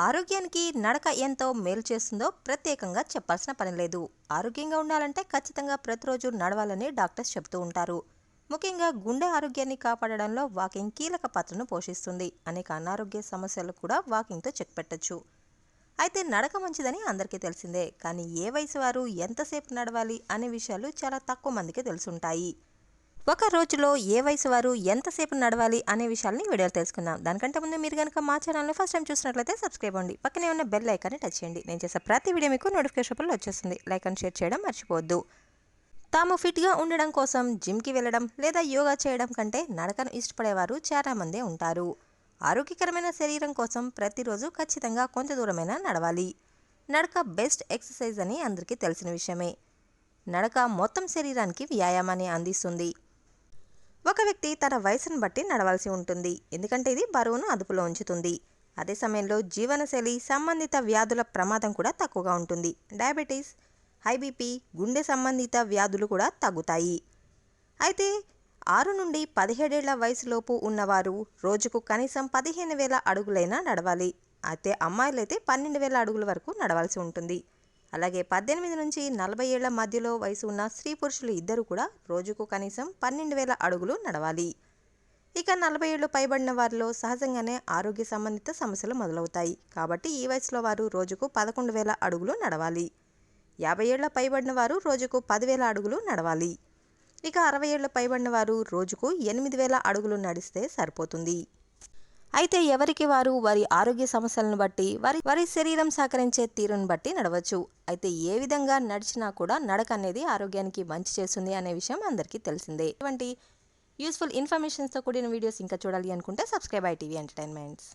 ఆరోగ్యానికి నడక ఎంతో మేలు చేస్తుందో ప్రత్యేకంగా చెప్పాల్సిన పని లేదు. ఆరోగ్యంగా ఉండాలంటే ఖచ్చితంగా ప్రతిరోజు నడవాలని డాక్టర్స్ చెబుతూ ఉంటారు. ముఖ్యంగా గుండె ఆరోగ్యాన్ని కాపాడడంలో వాకింగ్ కీలక పాత్రను పోషిస్తుంది. అనేక అనారోగ్య సమస్యలు కూడా వాకింగ్తో చెక్ పెట్టచ్చు. అయితే నడక మంచిదని అందరికీ తెలిసిందే. కానీ ఏ వయసు వారు ఎంతసేపు నడవాలి అనే విషయాలు చాలా తక్కువ మందికి తెలుసుంటాయి. ఒక రోజులో ఏ వయసు వారు ఎంతసేపు నడవాలి అనే విషయాల్ని వీడియోలు తెలుసుకుందాం. దానికంటే ముందు మీరు కనుక మా ఛానల్ని ఫస్ట్ టైం చూసినట్లయితే సబ్స్క్రైబ్ అవ్వండి. పక్కనే ఉన్న బెల్ ఐకాన్ని టచ్ చేయండి. నేను చేసే ప్రతి వీడియో మీకు నోటిఫికేషన్ వచ్చేస్తుంది. లైక్ అండ్ షేర్ చేయడం మర్చిపోవద్దు. తాము ఫిట్గా ఉండడం కోసం జిమ్కి వెళ్ళడం లేదా యోగా చేయడం కంటే నడకను ఇష్టపడేవారు చాలామందే ఉంటారు. ఆరోగ్యకరమైన శరీరం కోసం ప్రతిరోజు ఖచ్చితంగా కొంత దూరమైనా నడవాలి. నడక బెస్ట్ ఎక్సర్సైజ్ అని అందరికీ తెలిసిన విషయమే. నడక మొత్తం శరీరానికి వ్యాయామాన్ని అందిస్తుంది. ఒక వ్యక్తి తన వయసును బట్టి నడవాల్సి ఉంటుంది. ఎందుకంటే ఇది బరువును అదుపులో ఉంచుతుంది. అదే సమయంలో జీవనశైలి సంబంధిత వ్యాధుల ప్రమాదం కూడా తక్కువగా ఉంటుంది. డయాబెటీస్ హై బీపీ గుండె సంబంధిత వ్యాధులు కూడా తగ్గుతాయి. అయితే ఆరు నుండి పదిహేడేళ్ళ వయసులోపు ఉన్నవారు రోజుకు కనీసం పదిహేను వేల అడుగులైనా నడవాలి. అయితే అమ్మాయిలైతే పన్నెండు వేల అడుగుల వరకు నడవాల్సి ఉంటుంది. అలాగే పద్దెనిమిది నుంచి నలభై ఏళ్ళ మధ్యలో వయసు ఉన్న స్త్రీ పురుషులు ఇద్దరు కూడా రోజుకు కనీసం పన్నెండు వేల అడుగులు నడవాలి. ఇక నలభై ఏళ్ళు పైబడిన వారిలో సహజంగానే ఆరోగ్య సంబంధిత సమస్యలు మొదలవుతాయి. కాబట్టి ఈ వయసులో వారు రోజుకు పదకొండు వేల అడుగులు నడవాలి. యాభై ఏళ్ళ పైబడిన వారు రోజుకు పదివేల అడుగులు నడవాలి. ఇక అరవై ఏళ్ళ పైబడిన వారు రోజుకు ఎనిమిది వేల అడుగులు నడిస్తే సరిపోతుంది. అయితే ఎవరికి వారు వారి ఆరోగ్య సమస్యలను బట్టి వారి వారి శరీరం సహకరించే తీరును బట్టి నడవచ్చు. అయితే ఏ విధంగా నడిచినా కూడా నడక అనేది ఆరోగ్యానికి మంచి చేస్తుంది అనే విషయం అందరికీ తెలిసిందే. ఇటువంటి యూస్ఫుల్ ఇన్ఫర్మేషన్స్తో కూడిన వీడియోస్ ఇంకా చూడాలి అనుకుంటే సబ్స్క్రైబ్ ఐటీవీ ఎంటర్టైన్మెంట్స్